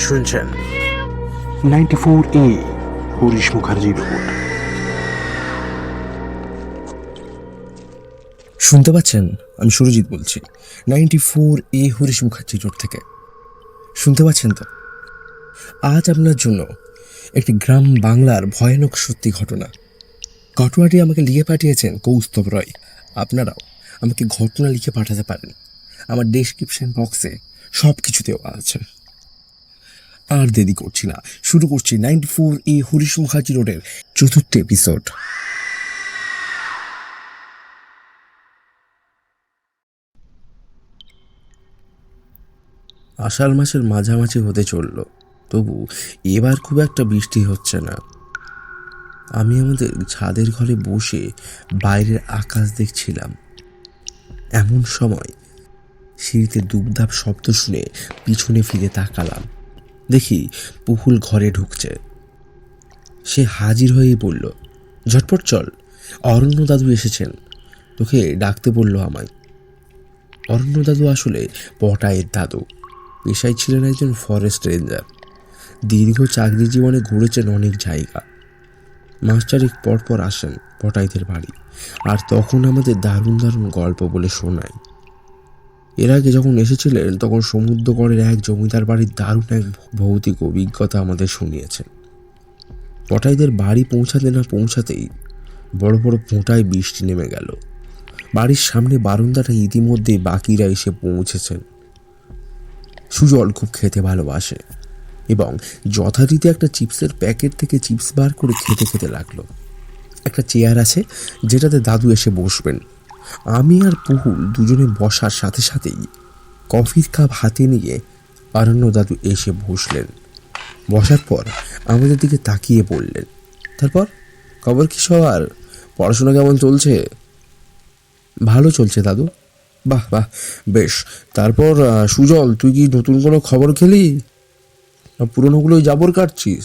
শুনছেন। Ninety four A Harish Mukherjee road শুনতে পাচ্ছেন? আমি সুরজিৎ বলছি। Ninety four A Harish Mukherjee road থেকে। শুনতে পাচ্ছেন তো? আজ আপনার জন্য একটি গ্রাম বাংলার ভয়ানক সত্যি ঘটনা। ঘটনাটি আমাকে লিখে পাঠিয়েছেন কৌস্তব রয়। আপনারাও আমাকে ঘটনা লিখে পাঠাতে পারেন। আমার ডেসক্রিপশন বক্সে সব কিছু দেওয়া আছে। আর দেরি করছি না। শুরু করছি ninety four A Harish Mukherjee রোডের চতুর্থ এপিসোড আষাঢ় মাসের মাঝামাঝি হতে চলল। তবু এবার খুব একটা বৃষ্টি হচ্ছে না। আমি আমাদের ছাদের ঘরে বসে বাইরের আকাশ দেখছিলাম। এমন সময় সিঁড়িতে দুবদাপ শব্দ শুনে পিছনে ফিরে তাকালাম। দেখি পুহুল ঘরে ঢুকছে। সে হাজির হয়েই বলল, ঝটপট চল অরণ্য দাদু এসেছেন। তোকে ডাকতে বলল আমায়। অরণ্য দাদু আসলে পটায়ের দাদু, পেশায় ছিলেন একজন ফরেস্ট রেঞ্জার দীর্ঘ চাকরি জীবনে ঘুরেছেন অনেক জায়গা। মাস্টারিক পরপর আসেন পটাইদের বাড়ি, আর তখন আমাদের দারুণ দারুণ গল্প বলে শোনায়। এর আগে যখন এসেছিলেন, তখন সমুদ্রগড়ের এক জমিদার বাড়ির দারুণ এক ভৌতিক অভিজ্ঞতা আমাদের শুনিয়েছেন। পটাইদের বাড়ি পৌঁছাতে না পৌঁছাতেই বড় বড় ফোঁটায় বৃষ্টি নেমে গেল। বাড়ির সামনে বারান্দাটা ইতিমধ্যেই বাকিরা এসে পৌঁছেছেন। সুজল খুব খেতে ভালোবাসে এবং যথারীতি একটা চিপসের প্যাকেট থেকে চিপস বার করে খেতে খেতে লাগল। একটা চেয়ার আছে যেটাতে দাদু এসে বসবেন। আমি আর পুহুল দুজনে বসার সাথে সাথেই কফির কাপ হাতে নিয়ে অরণ্য দাদু এসে বসলেন। বসার পর আমাদের দিকে তাকিয়ে বললেন, তারপর? খবর কি সবার? পড়াশোনা কেমন চলছে? ভালো চলছে দাদু। বাহ বাহ, বেশ। তারপর সুজল, তুই কি নতুন কোনো খবর খেলি? না, পুরনোগুলোই জাবর কাটছিস।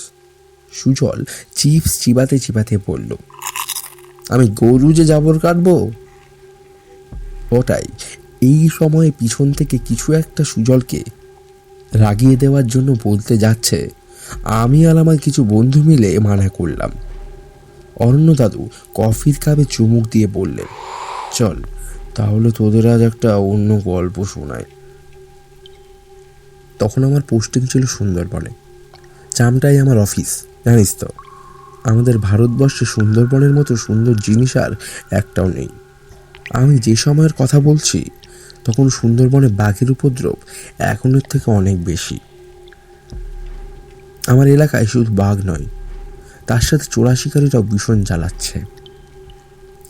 সুজল চিপস চিবাতে চিবাতে বলল, আমি গরু যে জাবর কাটবো ওটাই। এই সময়ে পিছন থেকে কিছু একটা সুজলকে রাগিয়ে দেওয়ার জন্য বলতে যাচ্ছে। আমি আর আমার কিছু বন্ধু মিলে মানা করলাম। অরণ্য দাদু কফির কাপে চুমুক দিয়ে বললেন, চল, তাহলে তোদের আজ একটা অন্য গল্প শোনায় তখন আমার পোস্টিং ছিল সুন্দরবনে। চামটাই আমার অফিস, জানিস তো? আমাদের ভারতবর্ষে সুন্দরবনের মতো সুন্দর জিনিস আর একটাও নেই। আমি যে সময়ের কথা বলছি, তখন সুন্দরবনে বাঘের উপদ্রব এখনের থেকে অনেক বেশি। আমার এলাকায় শুধু বাঘ নয়, তার সাথে চোরা শিকারীরাও ভীষণ জ্বালাচ্ছে।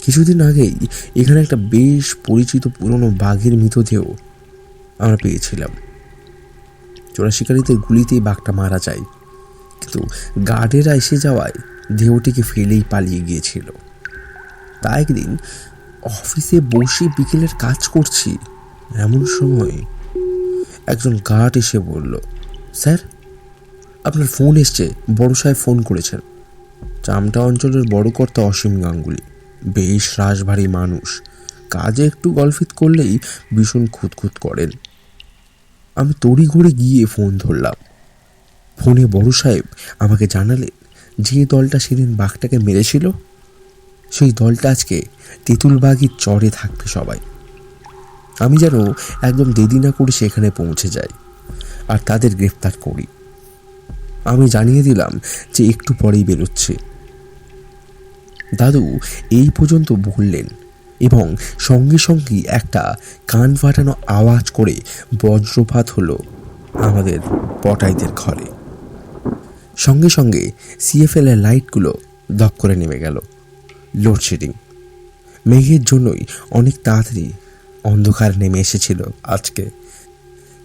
কিছুদিন আগেই এখানে একটা বেশ পরিচিত পুরনো বাঘের মৃতদেহ আমরা পেয়েছিলাম। চোরা শিকারীদের গুলিতেই বাঘটা মারা যায়, কিন্তু গার্ডেরা এসে যাওয়ায় দেহটিকে ফেলেই পালিয়ে গিয়েছিল। তা একদিন অফিসে বসে বিকেলের কাজ করছি। এমন সময় একজন গার্ড এসে বলল, স্যার, আপনার ফোন এসছে, বড় সাহেব ফোন করেছেন। চামটা অঞ্চলের বড় কর্তা অসীম গাঙ্গুলি। বেশ রাশভারী মানুষ। কাজে একটু গলফিত করলেই ভীষণ খুঁতখুত করেন। আমি তড়ি ঘুরে গিয়ে ফোন ধরলাম। ফোনে বড় সাহেব আমাকে জানালেন যে দলটা সেদিন বাঘটাকে মেরেছিল। সেই দলটা আজকে তেঁতুলবাগির চরে থাকবে সবাই। আমি যেন একদম দেরি না করে সেখানে পৌঁছে যাই আর তাদের গ্রেফতার করি। আমি জানিয়ে দিলাম যে একটু পরেই বেরোচ্ছে। দাদু এই পর্যন্ত বললেন এবং সঙ্গে সঙ্গে একটা কান ফাটানো আওয়াজ করে বজ্রপাত হলো আমাদের পটাইদের ঘরে। সঙ্গে সঙ্গে সিএফএল এর লাইটগুলো দপ করে নেমে গেল। লোডশেডিং মেঘের জন্যই অনেক তাড়াতাড়ি অন্ধকার নেমে এসেছিল আজকে।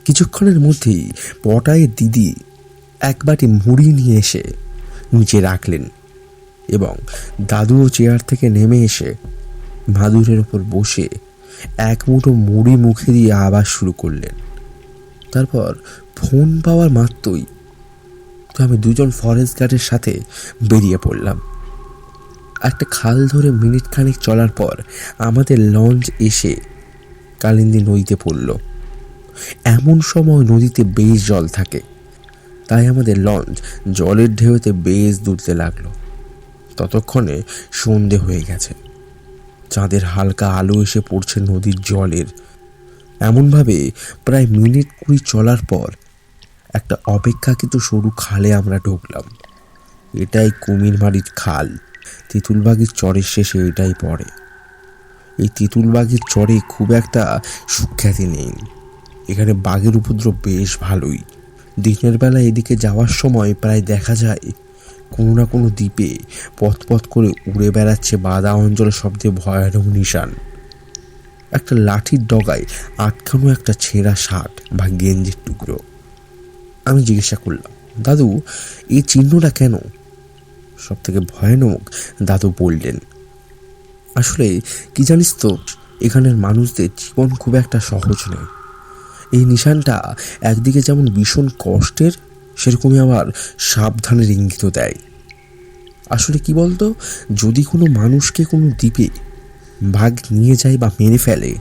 কিছুক্ষণের মধ্যেই পটায়ের দিদি এক বাটি মুড়ি নিয়ে এসে নিচে রাখলেন এবং দাদুও চেয়ার থেকে নেমে এসে মাদুরের ওপর বসে এক মুঠো মুড়ি মুখে দিয়ে আবার শুরু করলেন। তারপর ফোন পাওয়ার মাত্রই তো আমি দুজন ফরেস্ট গার্ডের সাথে বেরিয়ে পড়লাম। একটা খাল ধরে মিনিট খানেক চলার পর আমাদের লঞ্চ এসে কালিন্দী নদীতে পড়ল। এমন সময় নদীতে বেশ জল থাকে। তাই আমাদের লঞ্চ জলের ঢেউতে বেশ দুলতে লাগল। ততক্ষণে সন্ধে হয়ে গেছে। চাঁদের হালকা আলো এসে পড়ছে নদীর জলের। এমনভাবে প্রায় মিনিট কুড়ি চলার পর একটা অপেক্ষাকৃত সরু খালে আমরা ঢুকলাম। এটাই কুমিরমারির খাল। তেঁতুলবাগির চরের শেষে এটাই পড়ে। এই তেঁতুলবাগির চরে খুব একটা সুখ্যাতি নেই। এখানে বাঘের উপদ্রব বেশ ভালোই। দিনের বেলা এদিকে যাওয়ার সময় প্রায় দেখা যায়, কোনো না কোনো দ্বীপে পথ পথ করে উড়ে বেড়াচ্ছে বাদা অঞ্চলের সবচেয়ে ভয়ানক নিশান। একটা লাঠির ডগায় আটকানো একটা ছেঁড়া শার্ট বা গেঞ্জির টুকরো। আমি জিজ্ঞাসা করলাম, দাদু, এই চিহ্নটা কেন? সব থেকে ভয়ানক দাদু বললেন। আসলে কি জানিস তো, এখানের মানুষদের জীবন খুব একটা সহজ নয়। এই নিশানটা একদিকে যেমন ভীষণ কষ্টের, সেরকমই আবার সাবধানের ইঙ্গিতও দেয়। আসলে কি বলতো, যদি কোনো মানুষকে কোনো দ্বীপে ভাগ নিয়ে যায় বা মেরে ফেলে,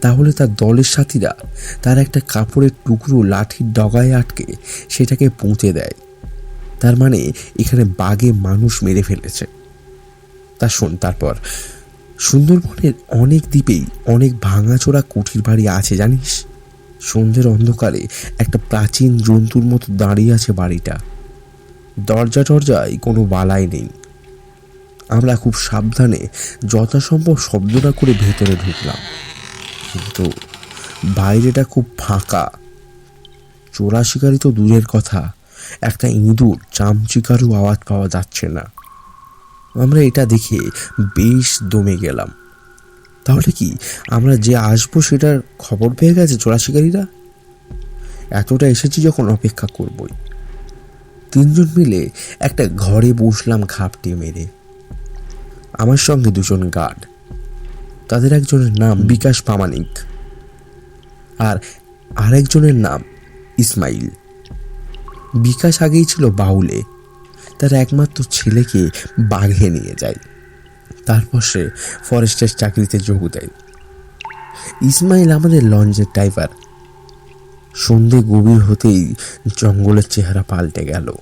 তাহলে তার দলের সাথীরা তার একটা কাপড়ের টুকরো লাঠির ডগায় আটকে সেটাকে পুঁতে দেয়। তার মানে এখানে বাঘে মানুষ মেরে ফেলেছে। তা শোন তারপর। সুন্দরবনের অনেক দ্বীপেই অনেক ভাঙাচোরা কুঠির বাড়ি আছে, জানিস? সন্ধ্যের অন্ধকারে একটা প্রাচীন জন্তুর মতো দাঁড়িয়ে আছে বাড়িটা। দরজা টরজায় কোনো বালাই নেই। আমরা খুব সাবধানে যথাসম্ভব শব্দ না করে ভেতরে ঢুকলাম। কিন্তু বাইরেটা খুব ফাঁকা। চোরা শিকারি তো দূরের কথা। একটা ইঁদুর চামচিকারও আওয়াজ পাওয়া যাচ্ছে না। আমরা এটা দেখে বেশ দমে গেলাম। তাহলে কি, আমরা যে আসব সেটার খবর পেয়ে গেছে চোরা শিকারীরা এতটা এসেছি যখন অপেক্ষা করবই। তিনজন মিলে একটা ঘরে বসলাম ঘাপটি মেরে। আমার সঙ্গে দুজন গার্ড। তাদের একজনের নাম বিকাশ প্রামাণিক। আর আরেকজনের নাম ইসমাইল। বিকাশ আগেই ছিল বাউলে। তার একমাত্র ছেলেকে বাঘে নিয়ে যায়। তারপর সে ফরেস্টের চাকরিতে যোগ দেয়। ইসমাইল আমাদের লঞ্চের ড্রাইভার। সন্ধে গভীর হতেই জঙ্গলের চেহারা পাল্টে গেল।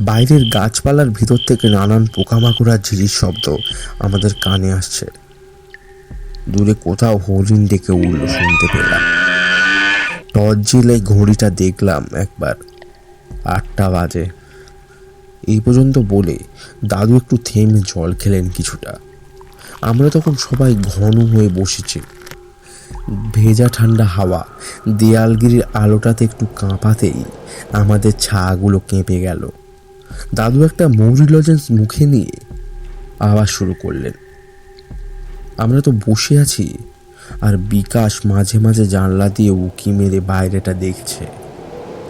বাইরের গাছপালার ভিতর থেকে নানান পোকামাকড়ার ঝিরির শব্দ আমাদের কানে আসছে। দূরে কোথাও হরিণ ডেকে উঠল শুনতে পেলাম। টর্চ জেলে ঘড়িটা দেখলাম একবার। আটটা বাজে। এই পর্যন্ত বলে দাদু একটু থেমে জল খেলেন কিছুটা। আমরা তখন সবাই ঘন হয়ে বসেছি। ভেজা ঠান্ডা হাওয়া দেয়ালগিরির আলোটাতে একটু কাঁপাতেই আমাদের ছাগুলো কেঁপে গেল। দাদু একটা মৌরি লজেন্স মুখে নিয়ে আবার শুরু করলেন। আমরা তো বসে আছি আর বিকাশ মাঝে মাঝে জানলা দিয়ে উকি মেরে বাইরেটা দেখছে।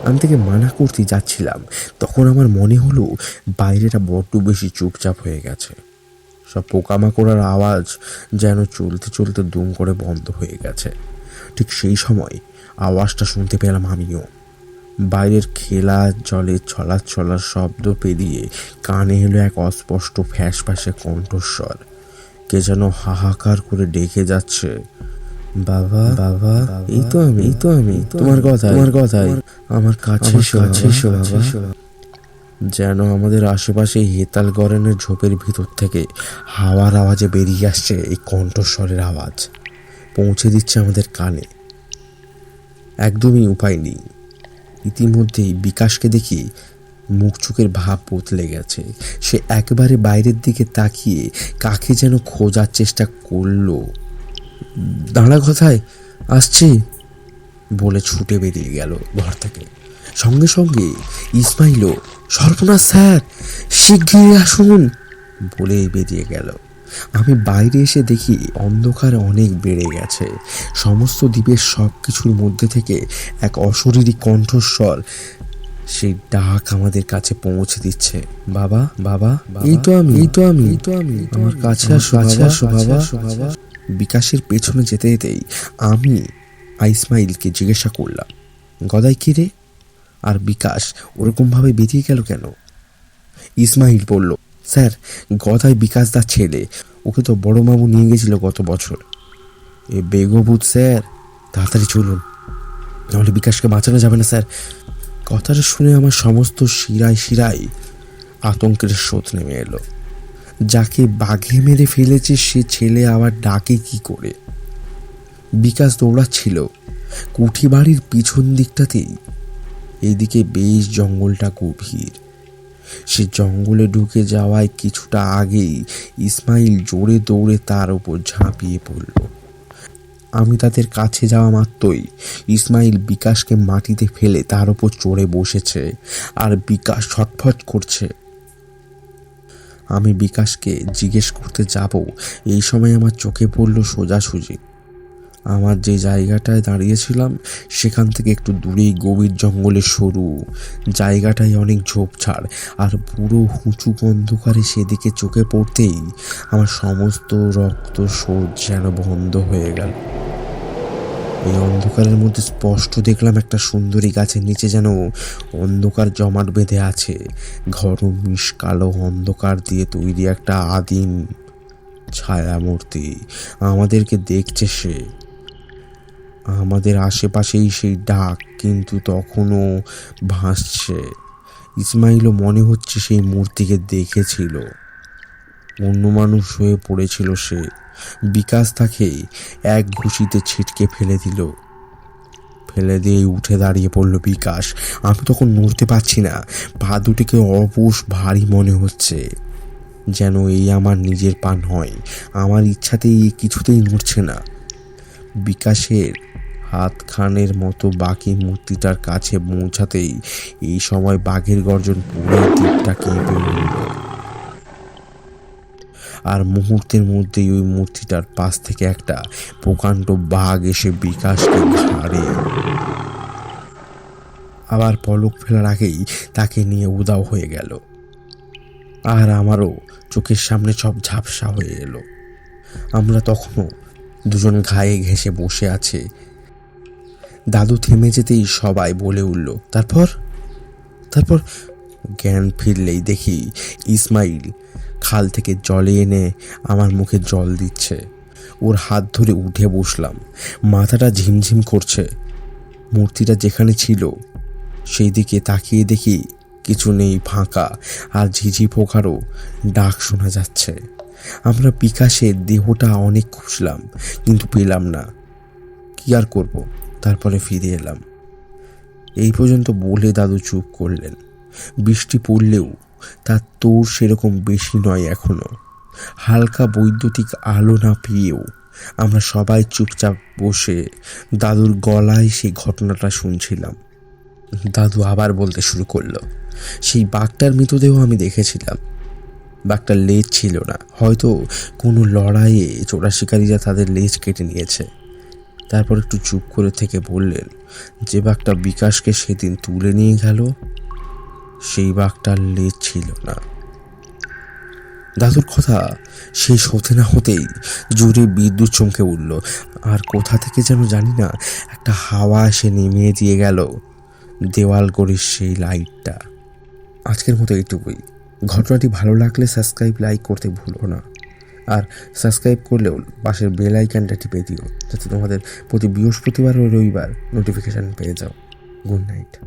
আমি থেকে মানা করতে যাচ্ছিলাম। তখন আমার মনে হলো বাইরেটা বড্ড বেশি চুপচাপ হয়ে গেছে। সব পোকামাকড়ার আওয়াজ যেন চলতে চলতে দুম করে বন্ধ হয়ে গেছে। ঠিক সেই সময় আওয়াজটা শুনতে পেলাম আমিও। বাইরের খেলা জলে ছলা ছলার শব্দ পেরিয়ে কানে এলো এক অস্পষ্ট ফ্যাস ফ্যাসে কণ্ঠস্বর। কে যেন হাহাকার করে ডেকে যাচ্ছে। বাবা বাবা এই তো আমি এই তো আমি। তোমার কথা তোমার কথাই। আমার কাছে কাছে বাবা। যেন আমাদের আশেপাশে হেতাল গরনের ঝোপের ভিতর থেকে হাওয়ার আওয়াজে বেরিয়ে আসছে এই কণ্ঠস্বরের আওয়াজ। পৌঁছে দিচ্ছে আমাদের কানে। একদমই উপায় নেই। ইতিমধ্যেই বিকাশকে দেখি মুখ চোখের ভাব বদলে গেছে। সে একবারে বাইরের দিকে তাকিয়ে কাকে যেন খোঁজার চেষ্টা করল। দাঁড়া কথায়? আসছি। বলে ছুটে বেরিয়ে গেল ঘর থেকে। সঙ্গে সঙ্গে ইসমাইলও সর্বনাশ স্যার শিগগিরই আসুন। বলেই বেরিয়ে গেল। আমি বাইরে এসে দেখি অন্ধকার অনেক বেড়ে গেছে। সমস্ত দ্বীপের সব কিছুর মধ্যে থেকে এক অশরীরী কণ্ঠস্বর সেই ডাক আমাদের কাছে পৌঁছে দিচ্ছে। বাবা বাবা এই তো আমি এই তো আমি। এই তো আমি আমার কাছে আসো কাছে আসো বাবা বাবা। বিকাশের পেছনে যেতে যেতেই আমি আইসমাইলকে জিজ্ঞাসা করলাম, গদাই কি রে? আর বিকাশ ওরকমভাবে বেরিয়ে গেল কেন? ইসমাইল বলল, স্যার, গদাই বিকাশ দার ছেলে, ওকে তো বড় মামু নিয়ে গেছিল গত বছর। এ বেগবুত স্যার, তাড়াতাড়ি চলুন, নাহলে বিকাশকে বাঁচানো যাবে না, স্যার। কথাটা শুনে আমার সমস্ত শিরায় শিরায় আতঙ্কের স্রোত নেমে এলো। যাকে বাঘে মেরে ফেলেছে, সে ছেলে আবার ডাকে কি করে? বিকাশ দৌড়াচ্ছিল। কুঠি বাড়ির পিছন দিকটাতেই। এইদিকে বেশ জঙ্গলটা গভীর। সে জঙ্গলে ঢুকে যাওয়ায় কিছুটা আগেই ইসমাইল জোরে দৌড়ে তার ওপর ঝাঁপিয়ে পড়ল। আমি তাদের কাছে যাওয়া মাত্রই ইসমাইল বিকাশকে মাটিতে ফেলে তার ওপর চড়ে বসেছে আর বিকাশ ছটফট করছে। আমি বিকাশকে জিজ্ঞেস করতে যাব। এই সময় আমার চোখে পড়ল সোজাসুজি। আমার যে জায়গাটায় দাঁড়িয়েছিলাম, সেখান থেকে একটু দূরেই গভীর জঙ্গলে সরু। জায়গাটায় অনেক ঝোপঝাড়, আর পুরো হুঁচু অন্ধকারে সেদিকে চোখে পড়তেই আমার সমস্ত রক্ত সোজ যেন বন্ধ হয়ে গেল। এই অন্ধকারের মধ্যে স্পষ্ট দেখলাম একটা সুন্দরী গাছের নিচে যেন অন্ধকার জমাট বেঁধে আছে। ঘর কালো অন্ধকার দিয়ে তৈরি একটা আদিম ছায়ামূর্তি। আমাদেরকে দেখছে সে। আমাদের আশেপাশেই সেই ডাক কিন্তু তখনও ভাসছে। ইসমাইলও মনে হচ্ছে সেই মূর্তিকে দেখেছিল। অন্য মানুষ হয়ে পড়েছিল সে। বিকাশ তাকে এক ঘুষিতে ছিটকে ফেলে দিল। ফেলে দিয়ে উঠে দাঁড়িয়ে পড়ল বিকাশ। আমি তখন নড়তে পারছি না। পা দুটিকে অবশ ভারী মনে হচ্ছে। যেন এই আমার নিজের পা নয়। আমার ইচ্ছাতেই কিছুতেই নড়ছে না। বিকাশের হাত খানের মতো বাকি মূর্তিটার কাছে পৌঁছাতেই এই সময় বাঘের গর্জন পুরো দ্বীপটা কেঁপে উঠল। আর মুহূর্তের মধ্যেই ওই মূর্তিটার পাশ থেকে একটা প্রকাণ্ড বাঘ এসে বিকাশকে ঘাড়ে আবার পলক ফেলার আগেই তাকে নিয়ে উদাও হয়ে গেল। আর আমারও চোখের সামনে সব ঝাপসা হয়ে এলো। আমরা তখনও দুজন ঘায়ে ঘেঁষে বসে আছে। দাদু থেমে যেতেই সবাই বলে উঠল, তারপর? তারপর? জ্ঞান ফিরলেই দেখি ইসমাইল খাল থেকে জলে এনে আমার মুখে জল দিচ্ছে। ওর হাত ধরে উঠে বসলাম। মাথাটা ঝিমঝিম করছে। মূর্তিটা যেখানে ছিল, সেই দিকে তাকিয়ে দেখি কিছু নেই ফাঁকা আর ঝিঝি পোকারও ডাক শোনা যাচ্ছে। আমরা বিকাশের দেহটা অনেক খুঁজলাম, কিন্তু পেলাম না। কি আর করব? তারপরে ফিরে এলাম। এই পর্যন্ত বলে দাদু চুপ করলেন। বৃষ্টি পড়লেও তার তোর সেরকম বেশি নয় এখনও। হালকা বৈদ্যুতিক আলো না পেয়েও আমরা সবাই চুপচাপ বসে দাদুর গলায় সেই ঘটনাটা শুনছিলাম। দাদু আবার বলতে শুরু করল, সেই বাঘটার মৃতদেহ আমি দেখেছিলাম। বাঘটার লেজ ছিল না। হয়তো কোনো লড়াইয়ে চোরা শিকারীরা তাদের লেজ কেটে নিয়েছে। তারপর একটু চুপ করে থেকে বললেন, যে বাঘটা বিকাশকে সেদিন তুলে নিয়ে গেল সেই বাঘটার লেজ ছিল না। দাদুর কথা শেষ হতে না হতেই জোরে বিদ্যুৎ চমকে উঠল। আর কোথা থেকে যেন জানি না, একটা হাওয়া এসে নেমে দিয়ে গেল দেওয়াল গড়ির সেই লাইটটা। আজকের মতো এইটুকুই। ঘটনাটি ভালো লাগলে সাবস্ক্রাইব, লাইক করতে ভুলো না। আর সাবস্ক্রাইব করলেও পাশের বেল আইকনটা টিপে দিও, যাতে তোমাদের প্রতি বৃহস্পতিবার ও রবিবার নোটিফিকেশান পেয়ে যাও। Good night.